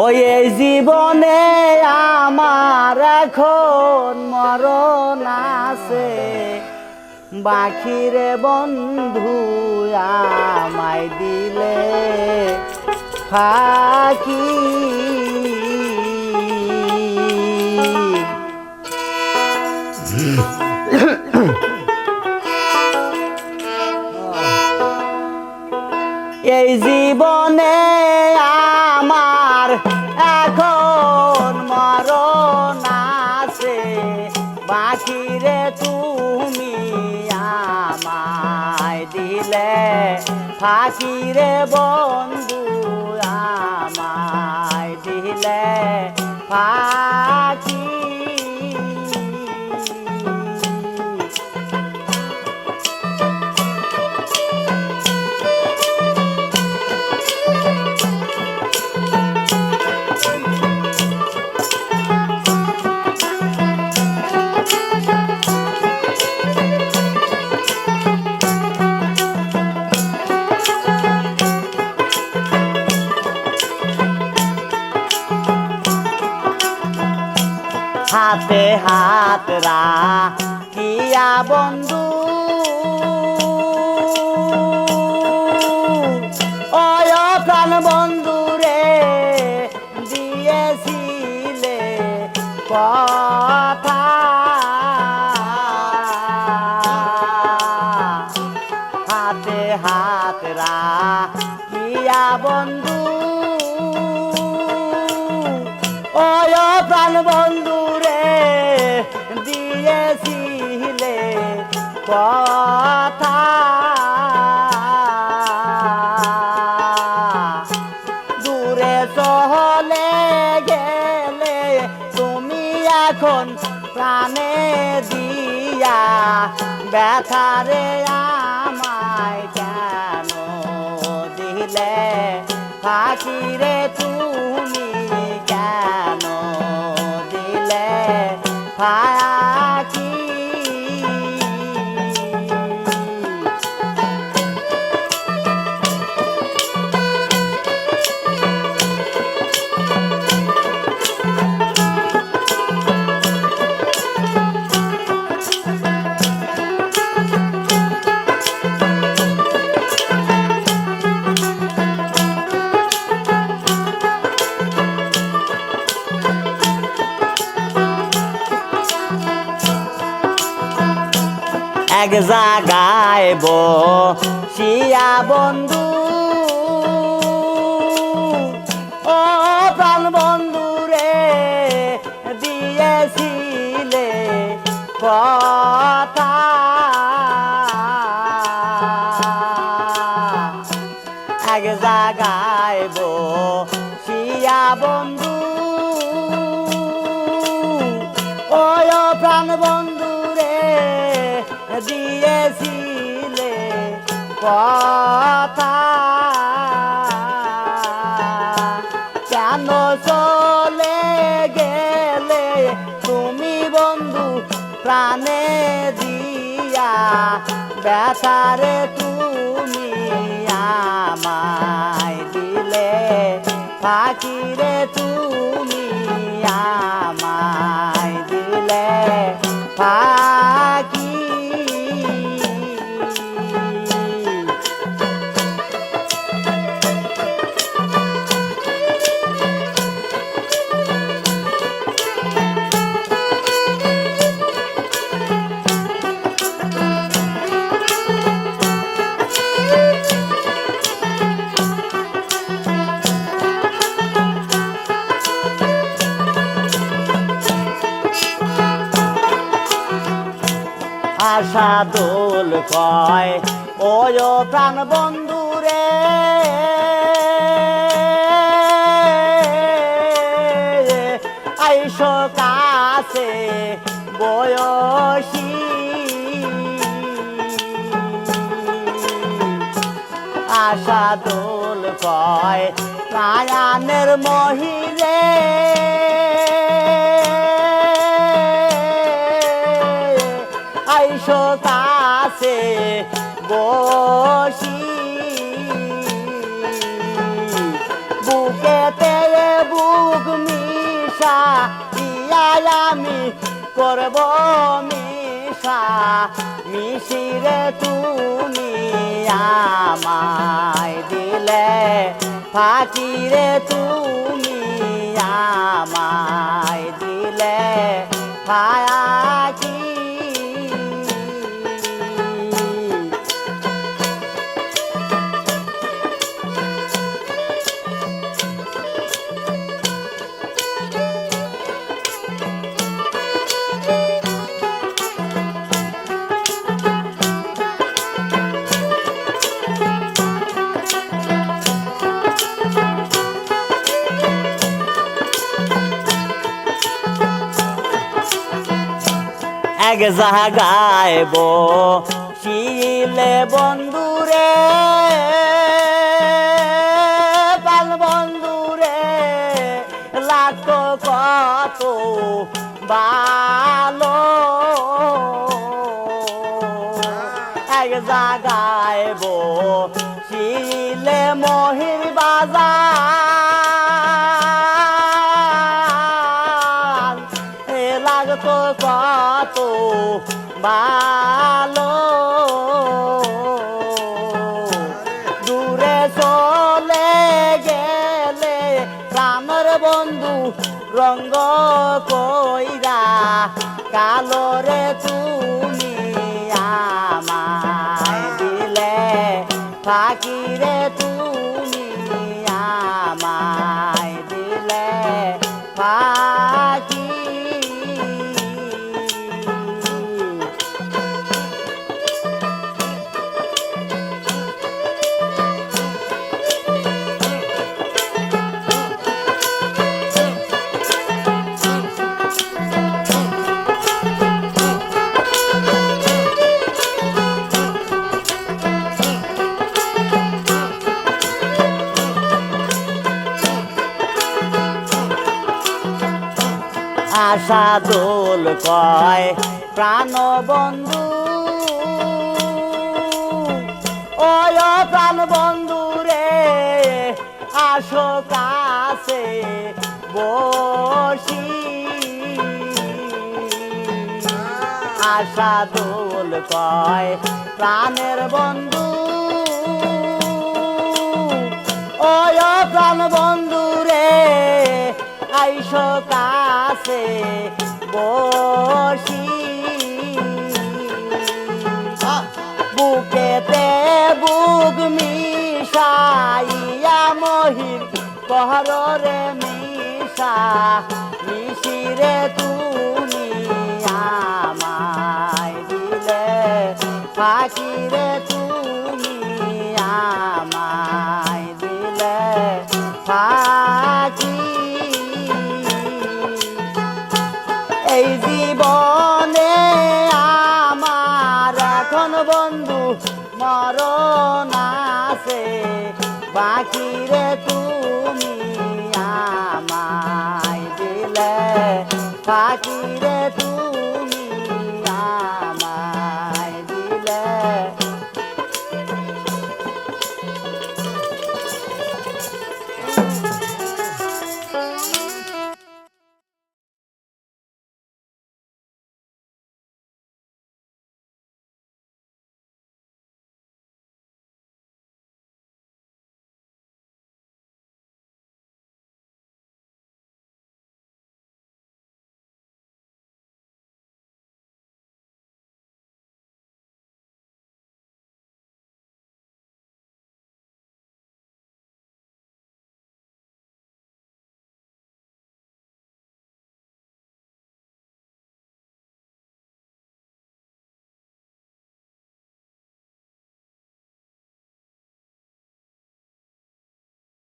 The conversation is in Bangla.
ওই জীবনে আমার এখন মরণ আছে। বাখিরে বন্ধু আমায় দিলে ফাঁকি। বাকিরে তুমি আমায় দিলে। ফাঁকিরে বন্ধু আমায় দিলে। ফাঁকি হাতে হাত রাখিয়া বন্ধু। অয় বন্ধু রে দিয়েছিলে কথা। হাতে হাত রাখিয়া বন্ধু। ওয় প্রাণ বন্ধু কথা। দূরে গেলে তুমি এখন প্রাণে দিয়া। ব্যথারে আমায় কেন দিলে? ফাঁকিরে তুমি এক জাগায় বসিয়া বন্ধু ও প্রাণ বন্ধু রে দিয়েছিলে কথা। এক জাগায় বসিয়া বন্ধু দিয়েছিলে কথা। কেন চলে গেলে তুমি বন্ধু প্রাণে দিয়া? ব্যথারে তুমি আমায় দিলে ফাঁকিরে তুমি দোল কয় ওয় প্রাণ বন্ধু রে। আইস কাছে বয়সী। আশা দোল কয় প্রায়ানের মহিলে। সকাশে বসি। বুকেতে বুক মিশা ইয়া আমি করব মিশা। মিশিরে তুমি আমায় দিলে ফাঁকিরে তুমি আমায় দিলে, ফায়া এক জাগায় শিলে বন্ধুরে পাল বন্ধুরে লাগতো কত ভালো এক জাগায় শিলে মহির প্রাণর বন্ধু রঙ্গ কইরা কালো রে তুমি আমায় দিলে ফাঁকিরে তুমি আমায় দিলে ফাঁকি আশা দোল কয় প্রাণ বন্ধু ওয় প্রাণ বন্ধু রে, আসো কাছে বসি। আশা দোল কয়, প্রাণের বন্ধু। ওয় প্রাণ বন্ধু রে, আইস কাছে বসি। বুকেতে বুক মিশাইয়া মহির কহরে মিশা মিশিরে তুমি আমায় দিলে, ফাঁকিরে তুমি আমায় দিলে, ফাঁকি এই জীবনে আমার এখন বন্ধু মরণ আছে। বাকি রে তুমি আমায় দিলে, বাকি রে তুমি